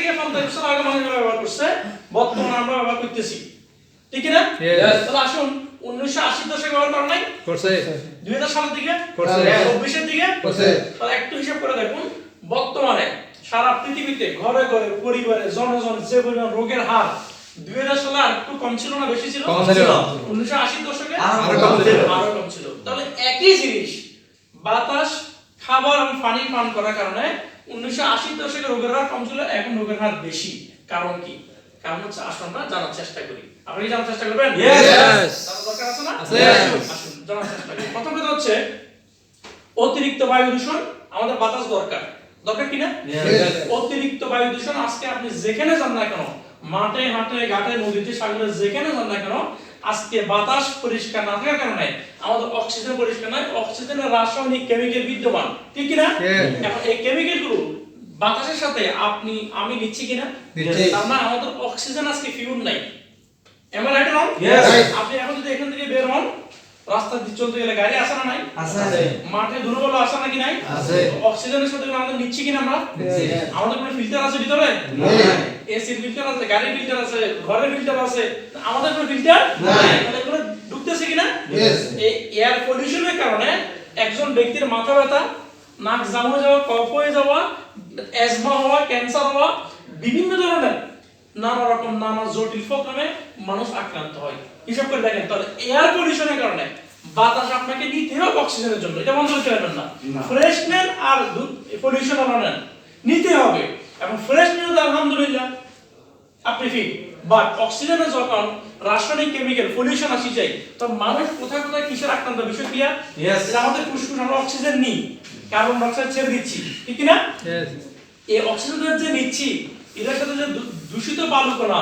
থেকে পঞ্চাশ বছর আগে মানুষ ব্যবহার করছে বর্তমানে আমরা ব্যবহার করতেছি। ঠিক না তাহলে আসুন উনিশশো আশি দশকে ব্যবহার করা নাই? করছে। দুই হাজার সালের দিকে? চব্বিশের দিকে? করছে। তাহলে একটু হিসাব করে দেখুন বর্তমানে সারা পৃথিবীতে ঘরে ঘরে পরিবারে জনজন যে পরিমাণ রোগের হার দুই হাজার সালে আর একটু কম ছিল না বেশি ছিল? কম উনিশশো আশি দশকে? আরও আরও কম ছিল। তাহলে একই জিনিস বাতাস খাবার এবং পানি পান করার কারণে উনিশশো আশি দশকে রোগের হার কম ছিল এখন রোগের হার বেশি। কারণ কি? কারণ হচ্ছে আসুন আমরা জানার চেষ্টা করি। আপনি জানার চেষ্টা করবেন? দরকার আছে না? আসুন, আসুন জানার চেষ্টা করি। প্রথম কথা হচ্ছে অতিরিক্ত বায়ু দূষণ আমাদের বাতাস দরকার। দরকার কি না? Yes. অতিরিক্ত বায়ু দূষণ আজকে আপনি যেখানে যান না কেন মাঠে হাটে ঘাটে নদীতে সাগরে যেখানে যান না কেন আজকে বাতাস পরিষ্কার না থাকার কারণে আমাদের অক্সিজেন পরিষ্কার নয় অক্সিজেনের রাসায়নিক কেমিক্যাল বিদ্যমান। ঠিক কি না এখন এই কেমিক্যালগুলো বাতাসের সাথে আপনি আমি নিচ্ছি কিনা। তার মানে আমাদের অক্সিজেন আজকে পিওর নাই। এম আই রাইট রং আপনি এখন যদি এখান থেকে বের হন রাস্তা দিয়ে চলতে গেলে গাড়ি আসে না নাই? আছে। মাঠে দুর্বল আসে নাকি নাই? আছে। অক্সিজেনের সাথে আমাদের নিচ্ছি কিনা আমরা? আমাদের কোনো ফিল্টার আছে ভিতরে? নাই। এসির ফিল্টার আছে গাড়ির ফিল্টার আছে ঘরের ফিল্টার আছে। আমাদের কোনো ফিল্টার নাই। তাহলে এগুলো ঢুকতেছে কিনা. এই এয়ার পলিউশনের কারণে একজন ব্যক্তির মাথা ব্যথা নাক জাম হয়ে যাওয়া কফ হয়ে যাওয়া অ্যাজমা হওয়া ক্যান্সার হওয়া বিভিন্ন ধরনের নানা রকম নানা জটিল প্রবলেমে মানুষ আক্রান্ত হয়। হিসাব করে দেখেন তাহলে এয়ার পলিউশনের কারণে বাতাস আপনাকে নিতে হবে অক্সিজেনের জন্য। এটা বন্ধ করতে পারবেন না। ফ্রেশ নেন আর পলিউশন নেন নিতে হবে। এবং ফ্রেশ নিলে তো আলহামদুলিল্লাহ আপনি ফিট বাট অক্সিজেনে যখন রাসায়নিক কেমিক্যাল পলিউশন আসি যায় তো মানুষ কোথায় কোথায় কিসের আক্রান্ত? বিষয় Yes. আমাদের ফুসফুস আমরা অক্সিজেন নিই কার্বন ডাই অক্সাইড ছেড়ে দিচ্ছি ঠিক কি না. এই অক্সিজেন যে নিচ্ছি এটার সাথে যে দূষিত বালুকণা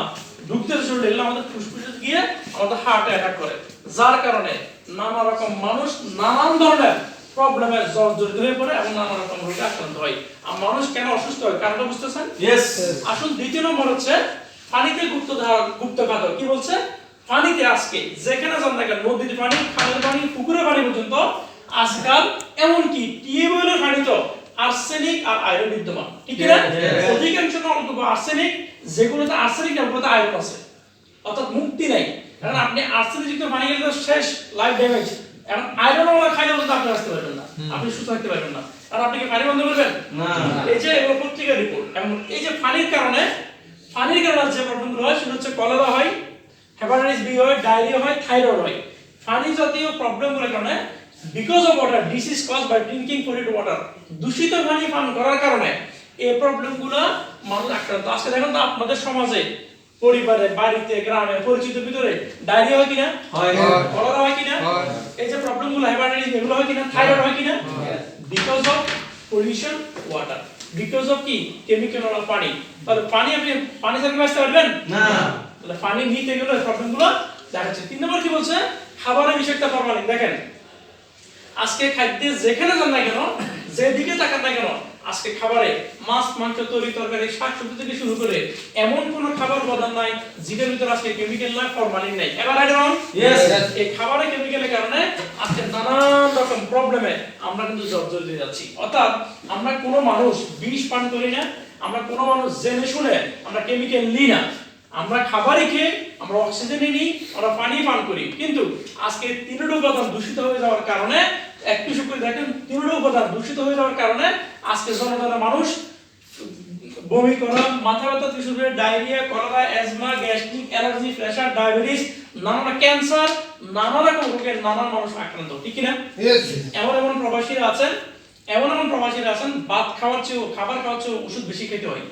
ঢুকতে চলে এগুলো আমাদের ফুসফুসে গিয়ে আমাদের হার্টে অ্যাটাক করে। যার কারণে নানা রকম মানুষ নানান ধরনের প্রবলেমের জর্জরিত হয়ে পড়ে এবং নানা রকম রোগে আক্রান্ত হয়। আর মানুষ কেন অসুস্থ হয়? কারণটা বুঝতেছেন. আসুন দ্বিতীয় নম্বর হচ্ছে পানিতে গুপ্ত গুপ্ত খাদক কি বলছে? পানিতে আজকে যেখানে যান না কেন নদীর পানি খালের পানি পুকুরের পানি পর্যন্ত আজকাল এমনকি টিউবওয়েলের পানি তো আর্সেনিক আর আয়রন বিদ্যমান ঠিক না অধিকাংশ নলকূপ আর্সেনিক যেগুলোতে আর্সেনিক না ওগুলোতে আয়রন আছে। অর্থাৎ মুক্তি নাই। কারণ আপনি আর্সেনিক যুক্ত পানি গেলে শেষ লাইফ ড্যামেজ এখন আয়রন ওলা খাইলে তো আপনি আসতে পারবেন না। আপনি সুস্থ থাকতে পারবেন না। আর আপনি কি পানি বন্ধ করবেন? না। এই যে এগুলো পত্রিকা রিপোর্ট এবং এই যে পানির কারণে পানির কারণে যে প্রবলেমগুলো হয় সেটা হচ্ছে কলেরা হয় হেপাটাইটিস বি হয় ডায়রিয়া হয় থাইরয়েড হয়। পানি জাতীয় প্রবলেমগুলোর কারণে because of water disease cause by drinking polluted water দূষিত পানি পান করার কারণে এই প্রবলেমগুলো মানুষ আক্রান্ত। আজকে দেখুন তো আপনাদের সমাজে পরিবারে বাড়িতে গ্রামে পরিচিত ভিতরে ডায়রিয়া হয় কিনা? হয়। কলেরা হয় কিনা। এই যে প্রবলেমগুলো হেপাটাইটিস এগুলো হয় কিনা? থাইরয়েড হয় কিনা? Because of pollution water because of কি? কেমিক্যাল ওয়ালা পানি। তাহলে পানি আপনি পানি থেকে বাঁচতে পারবেন? না। তাহলে পানি নিতে গেলে প্রবলেমগুলো দেখাচ্ছে তিন নম্বর কি বলছে? খাবারের বিষয়টা ফরমালিন দেখেন আজকে খাদ্যে যেখানে যান না কেন যেদিকে তাকান না কেন আজকে খাবারে মাছ মাংস তরি তরকারি শাক সবজি থেকে শুরু করে এমন কোন খাবার উপাদান নাই যেটার ভিতরে আজকে কেমিক্যাল নাই ফরমালিন নাই। এবার আই Yes. এই খাবারে কেমিক্যালের কারণে আজকে নানান রকম প্রবলেমে আমরা কিন্তু জর্জরিত হয়ে যাচ্ছি। অর্থাৎ আমরা কোনো মানুষ বিষ পান করি না আমরা কোনো মানুষ জেনে শুনে আমরা কেমিক্যাল নিই না। আমরা খাবারই খেয়ে আমরা অক্সিজেনই নিই আমরা পানি পান করি। কিন্তু আজকে তিনটি উপাদান দূষিত হয়ে যাওয়ার কারণে একটু করে দেখেন তিনটি উপাদান দূষিত হয়ে যাওয়ার কারণে আজকে জনগণের মানুষ বমি করা মাথা ব্যথা থেকে শুরু করে diarrhoea cholera asthma gastric allergy pressure diabetes নানা ক্যান্সার নানা রকম রোগের নানা মানুষ আক্রান্ত ঠিক না এমন এমন প্রবাসীরা আছেন এমন এমন প্রবাসীরা আছেন ভাত খাওয়ার চেয়েও খাবার খাওয়ার চেয়েও ওষুধ বেশি খেতে হয়।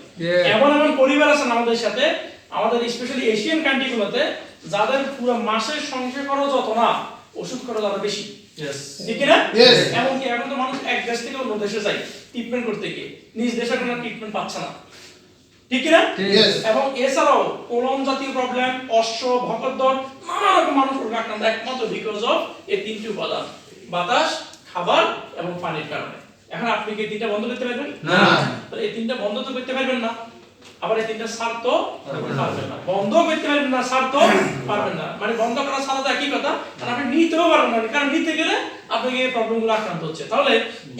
এমন এমন পরিবার আছেন আমাদের সাথে আমাদের স্পেশালি এশিয়ান কান্ট্রিগুলোতে যাদের পুরো মাসের সংসার খরচ যত না ওষুধ খরচ আরও বেশি. ঠিক না? এমনকি এখন তো মানুষ এক দেশ থেকে অন্য দেশে যায় ট্রিটমেন্ট করতে গিয়ে। নিজ দেশে কোনো ট্রিটমেন্ট পাচ্ছে না। ঠিক না? এবং এছাড়াও কোলন জাতীয় প্রবলেম অশ্ব ভকতদর নানা রকম মানুষ রোগে আক্রান্ত একমাত্র বিকজ অফ এই তিনটি উপাদান। বাতাস খাবার এবং পানির কারণে। এখন আপনি কি এই তিনটা বন্ধ করতে পারবেন? না। এই তিনটা বন্ধ তো করতে পারবেন না। আবার এই তিনটা সার তো পারবেন না। বন্ধ করতে পারবেন না সার তো পারবেন না। মানে বন্ধ করা ছাড়া একই কথা কারণ আপনি নিতেও পারবেন না। কারণ নিতে গেলে আপনাকে এই প্রবলেমগুলো আক্রান্ত হচ্ছে। তাহলে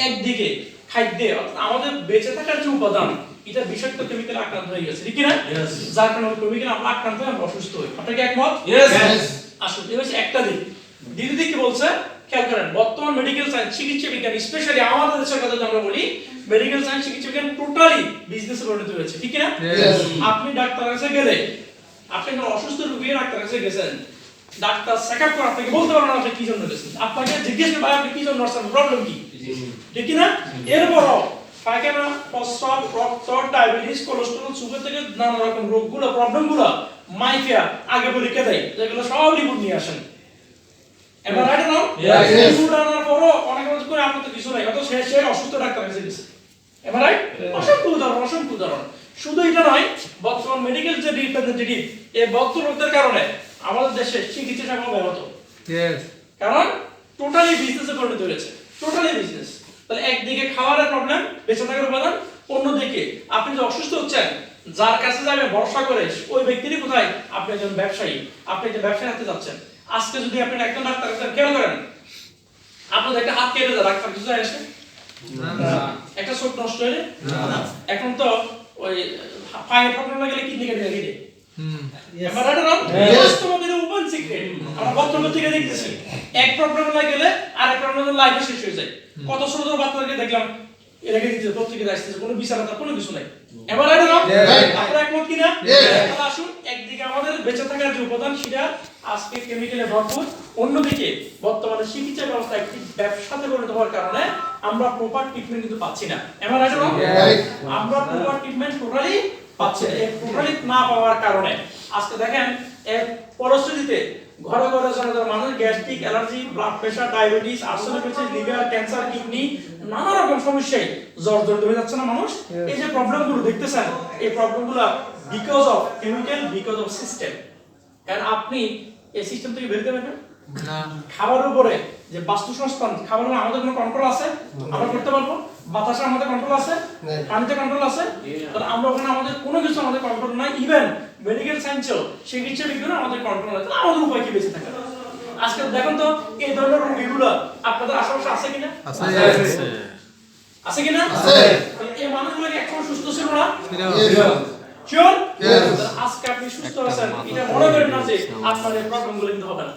একদিকে খাদ্যে অর্থাৎ আমাদের বেঁচে থাকার যে উপাদান এটা বিষাক্ত কেমিক্যাল আক্রান্ত হয়ে গেছে। ঠিক কি না যার কারণে কেমিক্যাল আমরা আক্রান্ত হয়ে অসুস্থ হই। আপনার কি একমত? আসুন এই হচ্ছে একটা দিক। দ্বিতীয় দিক কি বলছে? খেয়াল করেন বর্তমান মেডিকেল সায়েন্স চিকিৎসা বিজ্ঞান স্পেশালি আমাদের দেশের কথা যদি আমরা বলি মেডিকেল সায়েন্স চিকিৎসা বিজ্ঞান টোটালি বিজনেসে পরিণত হয়েছে ঠিক না? আপনি ডাক্তার কাছে গেলে আপনি কোনো অসুস্থ রোগী ডাক্তার কাছে গেছেন ডাক্তার চেকআপ করে আপনাকে বলতে পারবেন আপনি কি জন্য গেছেন। আপনাকে জিজ্ঞেস করে ভাই আপনি কি জন্য আসছেন? প্রবলেম কি? ঠিক কি না? এরপরও পায়খানা প্রস্রাব রক্ত ডায়াবেটিস কোলেস্টেরল সুগার থেকে নানা রকম রোগগুলো প্রবলেমগুলো মাইফিয়া আগে পরীক্ষা দেয় যেগুলো সব রিপোর্ট নিয়ে আসেন। এবার রাইট নাও. রিপোর্ট আনার পরও অনেক মানুষ করে আপনার তো কিছু নাই। অত সে সে অসুস্থ ডাক্তার কাছে গেছে। এবার রাইট অসংখ্য উদাহরণ অসংখ্য উদাহরণ। শুধু এটা নয় বর্তমান মেডিকেল যে রিপ্রেজেন্টেটিভ এই বক্তব্যের কারণে আমাদের দেশে চিকিৎসা সেবা ব্যাহত। কারণ টোটালি বিজনেসে পরিণত হয়েছে। টোটালি বিজনেস তাহলে একদিকে খাওয়ারের প্রবলেম বেঁচে থাকার উপাদান অন্যদিকে আপনি যে অসুস্থ হচ্ছেন যার কাছে যাবে ভরসা করে ওই ব্যক্তিরই কোথায়? আপনি একজন ব্যবসায়ী। আপনি যে ব্যবসায় হাতে যাচ্ছেন। আজকে যদি আপনি একজন ডাক্তার কাছে খেয়াল করেন। আপনাদের একটা হাত কেটে যায় ডাক্তার কিছু যায় আসে। একটা চোখ নষ্ট না। এখন তো ওই পায়ের প্রবলেম লাগলে কিডনি কেটে যায় এক প্রবলেম লাগে গেলে আর এক প্রবলেম লাইফে শেষ হয়ে যায়। কত ছোট বাচ্চাদেরকে দেখলাম এটাকে আসতেছে কোনো বিচার কোনো কিছু নাই। এবার না আপনারা একমত কিনা? তাহলে আসুন একদিকে আমাদের বেঁচে থাকার যে উপাদান সেটা আজকে কেমিক্যালে ভরপুর। অন্যদিকে বর্তমানে চিকিৎসা ব্যবস্থা একটি ব্যবসাতে পরিণত হওয়ার কারণে আমরা প্রপার ট্রিটমেন্ট কিন্তু পাচ্ছি না। এবার না আমরা প্রপার ট্রিটমেন্ট টোটালি পাচ্ছি না এই টোটালি না পাওয়ার কারণে। আজকে দেখেন এর পরিস্থিতিতে ঘরে ঘরে জনতার মানুষ gastric allergy blood pressure diabetes arthritis liver cancer kidney নানা রকম সমস্যায় জ্বর হয়ে যাচ্ছে না মানুষ। এই যে প্রবলেমগুলো দেখতেছেন এই প্রবলেমগুলো because of chemical because of system কারণ আপনি এই সিস্টেম থেকে বের পারবেন না। খাবারের উপরে যে বাস্তু সংস্থান খাবারের আমাদের কোনো কন্ট্রোল আছে? আমরা করতে পারব? বাতাসে আমাদের কন্ট্রোল আছে? পানিতে কন্ট্রোল আছে? তাহলে আমরা ওখানে আমাদের কোনো কিছু আমাদের কন্ট্রোল নাই। ইভেন মেডিকেল সায়েন্সেও চিকিৎসা বিজ্ঞানে আমাদের কন্ট্রোল আছে তাহলে আমাদের উপায় কি বেঁচে থাকা? আজকে দেখুন তো এই ধরনের রোগীগুলো আপনাদের আশেপাশে আছে কিনা? আছে। আছে। কিনা? আছে। এই মানুষগুলো কি একসময় সুস্থ ছিল না। শিওর. আজকে আপনি সুস্থ আছেন। এটা মনে করেন না যে আপনার এই প্রবলেমগুলো কিন্তু হবে না।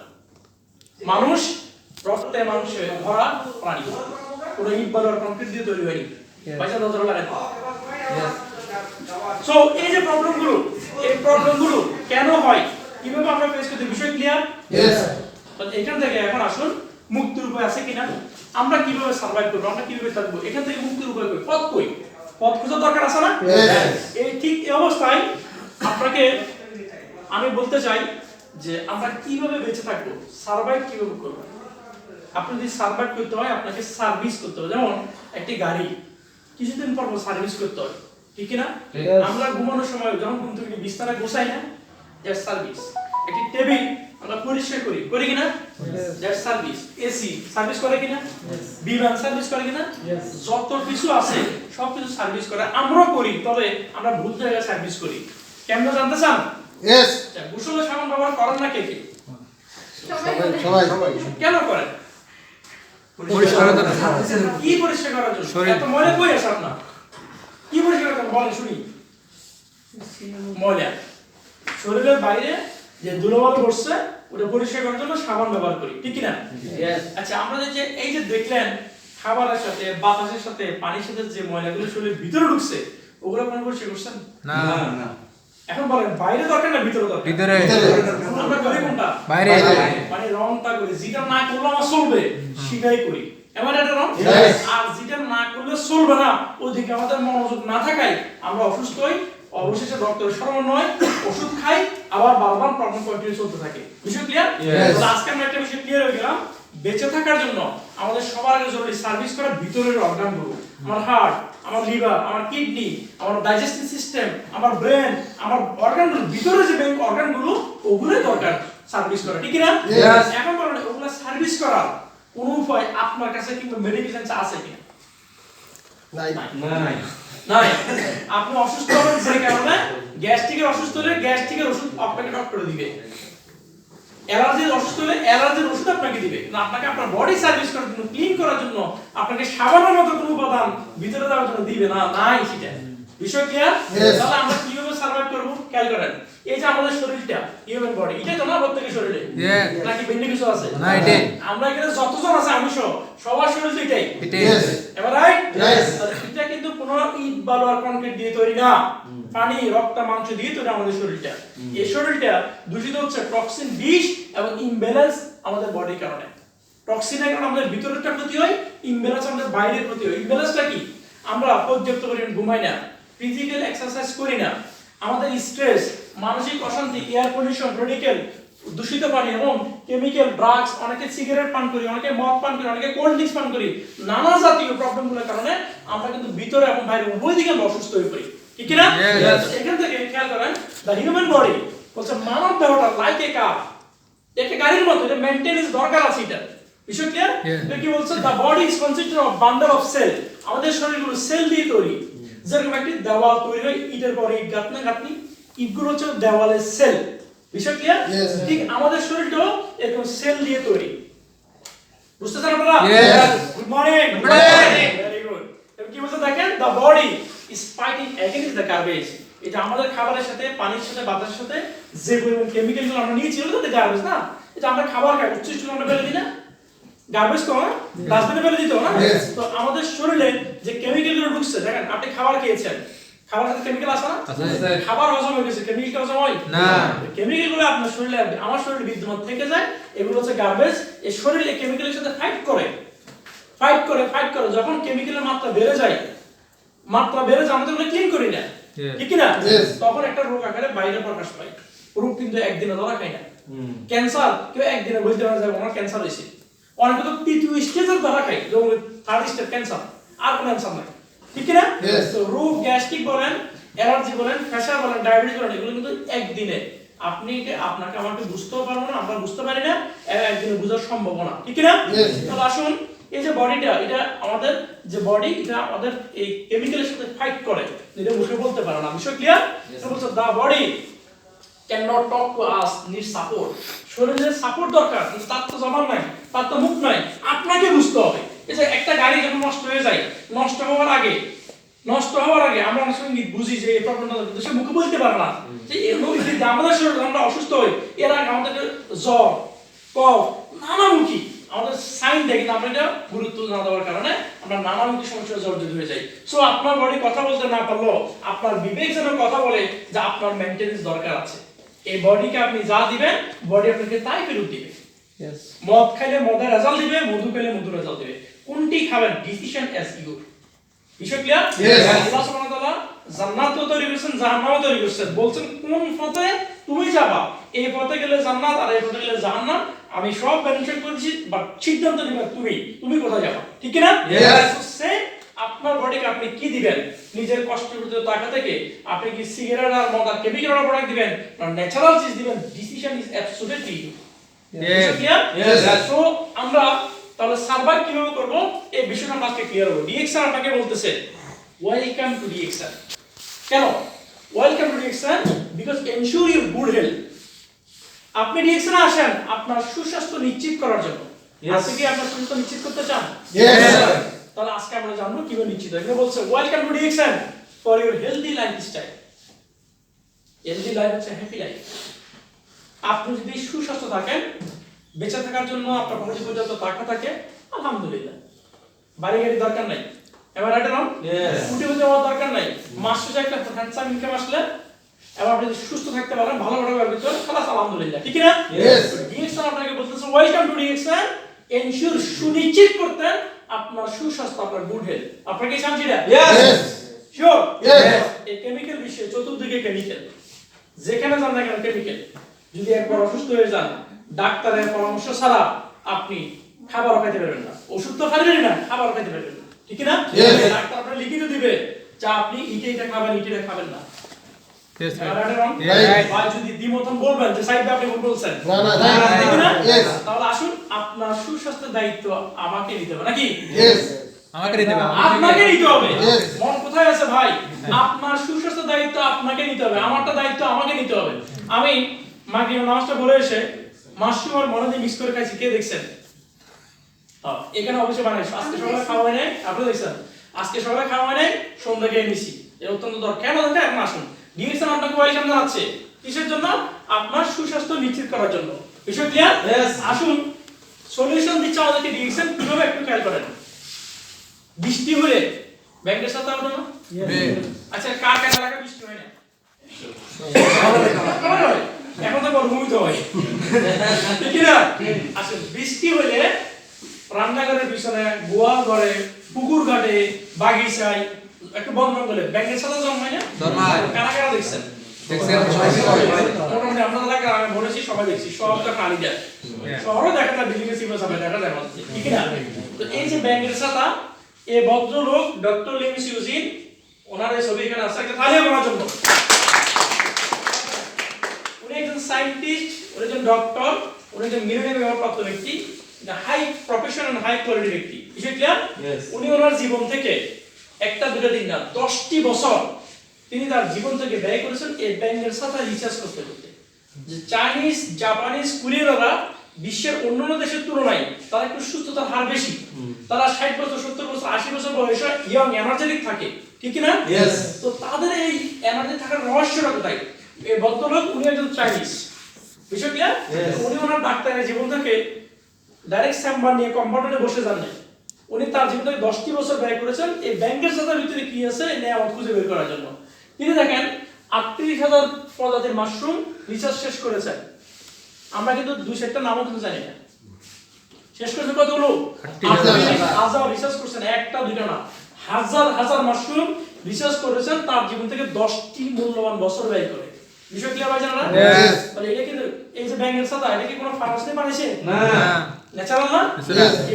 মানুষ রক্তে মাংসে ভরা প্রাণী। কোনো ইট বালু আর কংক্রিট দিয়ে তৈরি হয়নি। পয়সা সো এই যে প্রবলেমগুলো এই প্রবলেমগুলো কেন হয়? কীভাবে আমরা ফেস করতে বিষয় ক্লিয়ার. এখান থেকে এখন আসুন মুক্তির উপায় আছে কিনা? আমরা কীভাবে সার্ভাইভ করব? আমরা কীভাবে থাকব? এখান থেকে মুক্তির উপায় কই পথ কই? পথ খোঁজার দরকার আছে না? এই ঠিক এই অবস্থায় আপনাকে আমি বলতে চাই যে আমরা কীভাবে বেঁচে থাকব? সার্ভাইভ কীভাবে করব? আপনি যদি সার্ভাইভ করতে হয় আপনাকে সার্ভিস করতে হবে। যেমন একটি গাড়ি কিছুদিন পর সার্ভিস করতে হয় ঠিক কি না আমরা ঘুমানোর সময় যখন ঘুম থেকে বিছানা গোছাই না দ্যাট সার্ভিস একটি টেবিল আমরা পরিষ্কার করি। করি কিনা? দ্যাট সার্ভিস এসি সার্ভিস করে কিনা? বিমান সার্ভিস করে কিনা? যত কিছু আছে সব কিছু সার্ভিস করে। আমরাও করি তবে আমরা ভুল জায়গায় সার্ভিস করি। কেমন জানতে চান. আচ্ছা, গোসলের সাবান ব্যবহার করেন না কে কে? সবাই সবাই। কেন করেন? পরিষ্কার হতো না। কি পরিষ্কার করার জন্য? এত ময়লা কই আসে আপনার? কি পরিষ্কার করেন বলেন শুনি। ময়লা। শরীরের বাইরে যে ধুলোবালু বসছে ওটা পরিষ্কার করার জন্য সাবান ব্যবহার করি ঠিক না আচ্ছা আমরা যে এই যে দেখলেন খাবারের সাথে বাতাসের সাথে পানির সাথে যে ময়লাগুলো শরীরের ভিতরে ঢুকছে ওগুলো কোন পরিষ্কার করছেন? না। এখন বলেন বাইরে দরকার না ভিতরে দরকার? ভিতরে। আমরা করি কোনটা? বাইরে। মানে রংটা করি। যেটা না করলে আমার চলবে। সেটাই করি। এবার এটা রং আর যেটা না করলে চলবে না। ওদিকে আমাদের মনোযোগ না থাকায় আমরা অসুস্থ হই। অবশেষে ডক্টরের ওষুধ খাই আবার বারবার প্রবলেম কন্টিনিউ চলতে থাকে। বিষয় ক্লিয়ার আজকে আমরা একটা বিষয় ক্লিয়ার হয়ে গেলাম। বেঁচে থাকার জন্য আমাদের সবার আগে জরুরি সার্ভিস করা ভিতরের অর্গানগুলো আমার হার্ট আমার লিভার আমার কিডনি আমার ডাইজেস্টিভ সিস্টেম আমার ব্রেন আমার অর্গানগুলো ভিতরে যে অর্গানগুলো ওগুলোই দরকার সার্ভিস করা। ঠিক না. এখন বলেন ওগুলো সার্ভিস করার কোন উপায় আপনার কাছে কিংবা মেডিকেশন আছে কিনা? নাই। নাই। নাই। আপনি অসুস্থ হবেন যে কারণে গ্যাস্ট্রিকের অসুস্থ হলে গ্যাস্ট্রিকের ওষুধ আপনাকে ডক্টর দিবে। অ্যালার্জির অসুস্থ হলে অ্যালার্জির ওষুধ আপনাকে দিবে। না আপনাকে আপনার বডি সার্ভিস করার জন্য ক্লিন করার জন্য আপনাকে সাবানের মতো কোনো উপাদান ভিতরে দেওয়ার জন্য দিবে না নাই সেটা। বিষয় ক্লিয়ার Yes. তাহলে আমরা কীভাবে সার্ভাইভ করব? খেয়াল করেন। এই যে আমাদের শরীরটা হিউম্যান বডি এটা তো না প্রত্যেকের শরীরে। নাকি ভিন্ন কিছু আছে? না, এটাই। আমরা এখানে যতজন আছে আমি সহ সবার শরীর তো এটাই। এটাই। এবার রাইট এটা কিন্তু কোনো ইট বালু আর কনক্রিট দিয়ে তৈরি না। পানি রক্ত মাংস দিয়ে তৈরি আমাদের শরীরটা। এই শরীরটা দূষিত হচ্ছে টক্সিন বিষ এবং ইমব্যালেন্স আমাদের বডির কারণে। টক্সিনের কারণে আমাদের ভিতরেরটা ক্ষতি হয় ইমব্যালেন্স আমাদের বাইরের ক্ষতি হয়। ইমব্যালেন্সটা কি? আমরা পর্যাপ্ত পরিমাণ ঘুমাই না ফিজিক্যাল এক্সারসাইজ করি না। আমাদের স্ট্রেস মানসিক অশান্তি এয়ার পলিউশন মেডিকেল দূষিত পানি এবং কেমিক্যাল ড্রাগস অনেকে সিগারেট পান করি অনেকে মদ পান করি অনেকে কোল্ড ড্রিঙ্কস পান করি নানা জাতীয় প্রবলেমগুলোর কারণে আমরা কিন্তু ভিতরে এবং বাইরে উভয় দিকে অসুস্থ হয়ে পড়ি। ঠিক কি না এখান থেকে খেয়াল করেন দ্য হিউম্যান বডি বলছে মানব দেহটা লাইক এ কার একটা গাড়ির মতো এটা মেইনটেনেন্স দরকার আছে এটা বিষয় ক্লিয়ার. এটা কি বলছে? The body is consisted of bundle of cell আমাদের শরীরগুলো সেল দিয়ে তৈরি। যেরকম একটি দেওয়াল তৈরি হয় ইটের পরে ইট গাঁথনি গাঁথনি ইটগুলো হচ্ছে দেওয়ালের সেল। বিষয় ক্লিয়ার ঠিক আমাদের শরীরটাও এরকম সেল দিয়ে তৈরি। বুঝতেছেন আপনারা? গুড মর্নিং ভেরি গুড এবার কি বলছে দেখেন? The body is fighting against the garbage এটা আমাদের খাবারের সাথে পানির সাথে বাতাসের সাথে যে পরিমাণ কেমিক্যালগুলো আমরা নিয়েছি ওটা তো গার্বেজ না। এটা আমরা খাবার খাই উচ্ছিষ্ট আমরা ফেলে দিই না। গার্বেজ তো না ডাস্টবিনে ফেলে দিতে না। তো আমাদের শরীরে যে কেমিক্যালগুলো ঢুকছে দেখেন আপনি খাবার খেয়েছেন। খাবার সাথে কেমিক্যাল আছে না? খাবার হজম হয়ে গেছে কেমিক্যাল হজম হয়? না। কেমিক্যালগুলো আপনার শরীরে আমার শরীরে বিদ্যমান থেকে যায় এগুলো হচ্ছে গার্বেজ এই শরীরে কেমিক্যালের সাথে ফাইট করে। ফাইট করে ফাইট করে যখন কেমিক্যালের মাত্রা বেড়ে যায় মাত্রা বেড়ে যায় আমাদের ক্লিন করি না। ঠিক না তখন একটা রোগ আকারে বাইরে প্রকাশ পায়। রোগ কিন্তু একদিনে ধরা খায় না। ক্যান্সার কেউ একদিনে পারে ওনার ক্যান্সার হয়েছে। অনেকে তো তৃতীয় স্টেজের ধরা খায় যেমন থার্ড স্টেজ ক্যান্সার আর কোনো ক্যান্সার নাই। ঠিক কি না. তো রোগ গ্যাস্ট্রিক বলেন অ্যালার্জি বলেন প্রেশার বলেন ডায়াবেটিস বলেন এগুলো কিন্তু একদিনে। আপনি কে- আপনাকে আমাকে বুঝতেও পারব না আমরা বুঝতে পারি না একদিনে বোঝার সম্ভাবনা। ঠিক কি না. তাহলে আসুন এই যে বডিটা এটা আমাদের যে বডি এটা আমাদের এই কেমিক্যালের সাথে ফাইট করে। এটা মুখে বলতে পারে না বিষয় ক্লিয়ার বলছে the body can not talk to us need support শরীরের সাপোর্ট দরকার তার তো জবান নাই তার তো মুখ নাই আপনাকে বুঝতে হবে। এই যে একটা গাড়ি যখন নষ্ট হয়ে যায় নষ্ট হওয়ার আগে নষ্ট হওয়ার আগে আমরা অনেক সময় বুঝি যে এই প্রবলেমটা কিন্তু সে মুখে বলতে পারে না। যে এই রোগ- আমাদের শরীরে আমরা অসুস্থ হই এর আগে আমাদেরকে জ্বর কফ নানামুখী আমাদের সাইন দেখি কিন্তু আমরা এটা গুরুত্ব না দেওয়ার কারণে আমরা নানামুখী সমস্যায় জর্জরিত হয়ে যাই। সো আপনার বডি কথা বলতে না পারলেও আপনার বিবেক যেন কথা বলে যে আপনার মেনটেনেন্স দরকার আছে। এই বডিকে আপনি যা দিবেন বডি আপনাকে তাই ফেরত দিবে। মদ খাইলে মদের রেজাল্ট দিবে মধু খেলে মধুর রেজাল্ট দিবে। কোনটি খাবেন? ডিসিশন এস ইউ বিষয় ক্লিয়ার. আল্লাহ সুবহানাহু ওয়া তাআলা জান্নাতও তৈরি করেছেন জাহান্নামও তৈরি করেছেন। বলছেন কোন পথে তুমি যাবা? এই পথে গেলে জান্নাত আর এই পথে গেলে জাহান্নাম। আমি সব বেনিফিট করেছি বাট সিদ্ধান্ত নিবা তুমি। তুমি কোথায় যাবা? ঠিক কি না. আপনার বডিকে আপনি কি দিবেন? নিজের কষ্ট করতে টাকা থেকে আপনি কি সিগারেট আর মদ আর কেমিক্যাল প্রোডাক্ট দিবেন? না ন্যাচারাল চিজ দিবেন? Decision is absolutely you Yes. Clear so আমরা তাহলে সার্ভাইভ কীভাবে করব? এই বিষয়টা আমরা আজকে ক্লিয়ার করব ডিএক্সআর আপনাকে বলতেছে ওয়েলকাম টু ডিএক্সআর কেন? Welcome to DXR because ensure your good health আপনি ডিএক্সআর আসেন আপনার সুস্বাস্থ্য নিশ্চিত করার জন্য. আপনি কি আপনার সুস্বাস্থ্য নিশ্চিত করতে চান. তাহলে আজকে আমরা জানব কীভাবে নিশ্চিত হয়। বলছে welcome to DXR for your healthy lifestyle healthy life হচ্ছে হ্যাপি লাইফ আপনি যদি সুস্বাস্থ্য থাকেন বেঁচে থাকার জন্য আপনার পকেটে পর্যাপ্ত টাকা থাকে আলহামদুলিল্লাহ। বাড়ি গাড়ি দরকার নাই। এবার রাইট নাও. কোটি কোটি হওয়ার দরকার নাই। মাস শেষে একটা হ্যান্ডসাম ইনকাম আসলে এবার আপনি সুস্থ থাকতে পারেন ভালো ভালো ভাবে চলে খালাস আলহামদুলিল্লাহ। ঠিক না. ডিএক্সন আপনাকে বলতেছে ওয়েলকাম টু ডিএক্সন এনশিওর সুনিশ্চিত করতেন আপনার সুস্বাস্থ্য আপনার গুড হেলথ আপনাকে চান সেটা? Yes. Sure Yes. এই কেমিক্যাল বিশ্বে চতুর্দিকে কেমিক্যাল যেখানে যান না কেন কেমিক্যাল যদি একবার অসুস্থ হয়ে যান ডাক্তারের পরামর্শ ছাড়া আপনি খাবার খাইতে পারবেন না। ওষুধ তো খাবেন না খাবার খাইতে পারবেন না। ঠিক না? ডাক্তার আপনার লিখিত দিবে যে আপনি ইটে এটা খাবেন ইটে এটা খাবেন না। Yes, Am I right. right or wrong? Right. বা যদি দ্বিমতন বলবেন যে সাইড আপনি ভুল বলছেন। না, না, না, না, ঠিক না? Yes. তাহলে আসুন আপনার সুস্বাস্থ্যের দায়িত্ব আমাকে নিতে হবে নাকি? আমাকে দিতে হবে আপনাকে নিতে হবে. মন কোথায় আছে ভাই? আপনার সুস্বাস্থ্য দায়িত্ব আপনাকে নিতে হবে আমারটা দায়িত্ব আমাকে নিতে হবে। আমি মাগরিব নামাজটা বলে এসে মাসুমার মনে দিয়ে মিক্স করে খাইছি কে দেখছেন? হ্যাঁ, এখানে অবশ্যই বানাইছি আজকে সকালে খাওয়া হয় নাই আপনি দেখছেন? আজকে সকালে খাওয়া হয় নাই সন্ধ্যা খেয়ে নিছি। এটা অত্যন্ত দরকার। কেন দরকার আপনাকে জানাচ্ছে কিসের জন্য? আপনার সুস্বাস্থ্য নিশ্চিত করার জন্য। বিষয় ক্লিয়ার আসুন সলিউশন দিচ্ছে আমাদেরকে ডিএক্সএন কীভাবে একটু খেয়াল করেন। বৃষ্টি হলে ব্যাংকের সাথে আমরা না আচ্ছা কার কার বৃষ্টি হয় না। এখন তো মরুভূমিতে হয়। ঠিক না? আচ্ছা বৃষ্টি হলে রান্নাঘরের পিছনে গোয়াল ঘরে পুকুর ঘাটে বাগিচায় একটু বন জঙ্গলে ব্যাংকের সাথে জন্মায় না? কারা কারা দেখছেন? মোটামুটি সবাই দেখছি সব তো খালি যায় শহরে দেখা যায় বিল্ডিং এর সিমেন্ট দেখা যায় ঠিক না? তো এই যে ব্যাংকের এই ভদ্রলোক ডক্টর লিমিস ইউজিন ওনার এই ছবি এখানে আছে একটা তালিয়া করার জন্য উনি একজন সায়েন্টিস্ট উনি একজন ডক্টর উনি একজন মিলিটারি ব্যবহারপ্রাপ্ত ব্যক্তি high profession and high quality ব্যক্তি। বিষয় ক্লিয়ার. উনি ওনার জীবন থেকে একটা দুটো দিন না দশটি বছর তিনি তার জীবন থেকে ব্যয় করেছেন এই ব্যাংকের সাথে রিচার্জ করতে করতে। যে চাইনিজ জাপানিজ কোরিয়ানরা বিশ্বের অন্যান্য দেশের তুলনায় তারা একটু সুস্থতার হার বেশি। তারা ষাট বছর সত্তর বছর আশি বছর বয়সে ইয়ং এনার্জেটিক থাকে। ঠিক না? তো তাদের এই এনার্জি থাকার রহস্যটা কোথায়? এই ভদ্রলোক উনি একজন চাইনিজ ক্লিয়ার Yes. উনি ওনার ডাক্তারের জীবন থেকে ডাইরেক্ট চেম্বার নিয়ে কম্পাউন্ডারে বসে যান নাই। উনি তার জীবন থেকে দশটি বছর ব্যয় করেছেন। এই ব্যাংকের সাথে ভিতরে কি আছে নেওয়া খুঁজে বের করার জন্য। তিনি দেখেন আটত্রিশ হাজার প্রজাতির মাশরুম রিসার্চ শেষ করেছেন। আমরা কিন্তু দুই চারটা নামও কিন্তু জানি না। শেষ করেছে কতগুলো? হাজার। রিসার্চ করছেন একটা দুইটা না। হাজার হাজার মাশরুম রিসার্চ করেছেন তার জীবন থেকে দশটি মূল্যবান বছর ব্যয় করে। বিষয় ক্লিয়ার জানা তাহলে এটা কিন্তু এই যে ব্যাংকের সাথে এটা কি কোনো ফার্মাসি বানিয়েছে না। ন্যাচারাল না?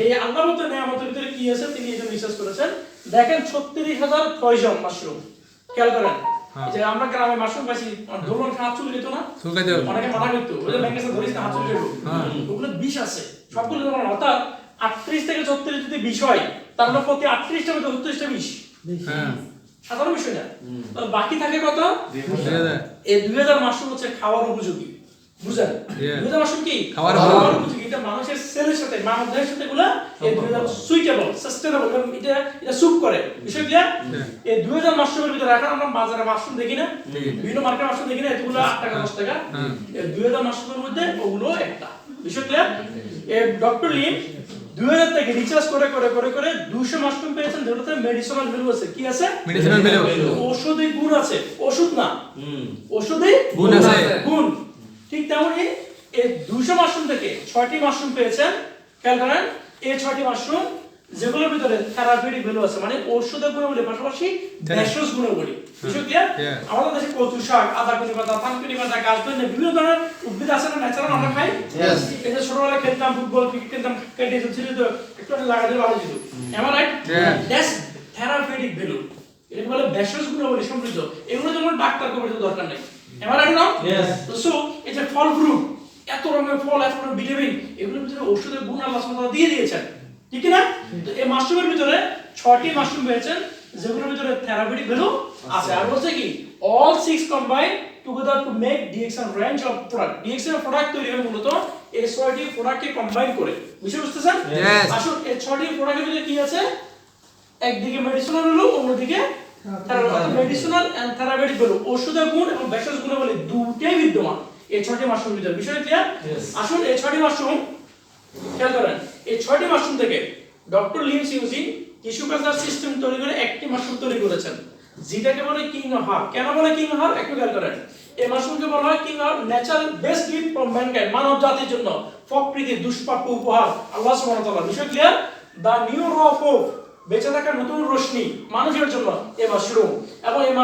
এই আল্লাহ মতো নেয়ামতের ভিতরে কি আছে তিনি এটা রিসার্চ করেছেন। দেখেন ছত্রিশ হাজার পয়জন মাশরুম খেয়াল করেন। হ্যাঁ। যে আমরা গ্রামে মাশরুম পাইছি ধরুন হাত চুল যেত না? অনেকে মানা করতো ওই যে ব্যাংকের সাথে ধরিস না হাত চুল যেত হ্যাঁ। ওগুলো বিষ আছে। সবগুলো ধরুন অর্থাৎ আটত্রিশ থেকে ছত্রিশ যদি বিষ হয় তার মানে প্রতি আটত্রিশটা ছত্রিশটা বিষ। হ্যাঁ। সাধারণ বিষয় না। তাহলে বাকি থাকে কত? এই দুই হাজার মাশরুম হচ্ছে খাওয়ার উপযোগী। বুঝলেন? দুই হাজার মাশরুম কি? খাওয়ার উপযোগী। এটা মানুষের সেলের সাথে মানব দেহের সাথে গুলা এই দুই হাজার সুইটেবল সাস্টেনেবল এটা এটা স্যুপ করে। বিষয় ক্লিয়ার এই দুই হাজার মাশরুমের ভিতরে এখন আমরা বাজারে মাশরুম দেখি না বিভিন্ন মার্কেট মাশরুম দেখি না এগুলো আট টাকা দশ টাকা। হ্যাঁ। এই দুই হাজার মাশরুমের মধ্যে ওগুলো একটা। বিষয় ক্লিয়ার এই ডক্টর লিম দুই হাজার থেকে রিচার্জ করে করে করে করে দুশো মাশরুম পেয়েছেন যেগুলোতে মেডিসিনাল ভ্যালু আছে। কি আছে? মেডিসিনাল ভ্যালু ঔষধি গুণ আছে। ওষুধ না। হুম। ওষুধে গুণ আছে। গুণ। ঠিক তেমনি এই দুশো মাশরুম থেকে ছয়টি মাশরুম পেয়েছেন। খেয়াল করেন এই ছয়টি মাশরুম যেগুলোর ভিতরে থেরাপিউটিক ভ্যালু আছে মানে ঔষধের গুণাবলীর পাশাপাশি ভেষজ গুণাবলী। বিষয় ক্লিয়ার আমাদের দেশে কচু শাক আদা কুনি পাতা থানকুনি পাতা গাছ ধরে বিভিন্ন ধরনের উদ্ভিদ আছে না ন্যাচারাল আমরা খাই. এই যে ছোটবেলায় খেলতাম ফুটবল ক্রিকেট খেলতাম কেটে ছিল তো একটু লাগা দিলে ভালো ছিল। Am right. That's therapeutic value এটাকে বলে ভেষজ গুণাবলী সমৃদ্ধ। এগুলো যেমন ডাক্তার কবির দরকার নেই। এম রাইট না. সো এই যে ফল ফ্রুট এত রকমের ফল এত রকমের ভিটামিন এগুলোর ভিতরে ঔষধের গুণ আল্লাহ দিয়ে দিয়েছেন। ঠিক না তো এই মাশরুমের ভিতরে ছয়টি মাশরুম পেয়েছেন যেগুলোর ভিতরে থেরাপিউটিক ভ্যালু আছে। আর বলছে কি all six combine together to make DXN range of product DXN product তৈরি হয় মূলত এই ছয়টি প্রোডাক্টকে কম্বাইন করে। বুঝতে বুঝতেছেন. আসুন এই ছয়টি প্রোডাক্টের ভিতরে কি আছে? একদিকে মেডিসিনাল হলো অন্যদিকে মেডিসিনাল এন্ড থেরাপিউটিক হলো ওষুধের গুণ এবং ভেষজ গুণ বলে দুটোই বিদ্যমান এই ছয়টি মাশরুমের ভিতরে। বিষয় ক্লিয়ার আসুন এই ছয়টি মাশরুম খেয়াল করেন। এই ছয়টি মাশরুম থেকে ডক্টর লিমস ইউজি টিস্যু কালচার সিস্টেম তৈরি করে একটি মাশরুম তৈরি করেছেন। যেটাকে বলে কিং হার্ট কেন বলে কিং হার্ট একটু খেয়াল করেন। এই মাশরুমকে বলা হয় king heart natural best gift from mankind মানব জাতির জন্য, প্রকৃতির দুষ্প্রাপ্য উপহার। আল্লাহ সুবহানাহু ওয়া তাআলা, বিষয় ক্লিয়ার দা নিউ র অফ বেঁচে থাকার নতুন রশ্মি মানুষের জন্য এই মাশরুম। এবং এই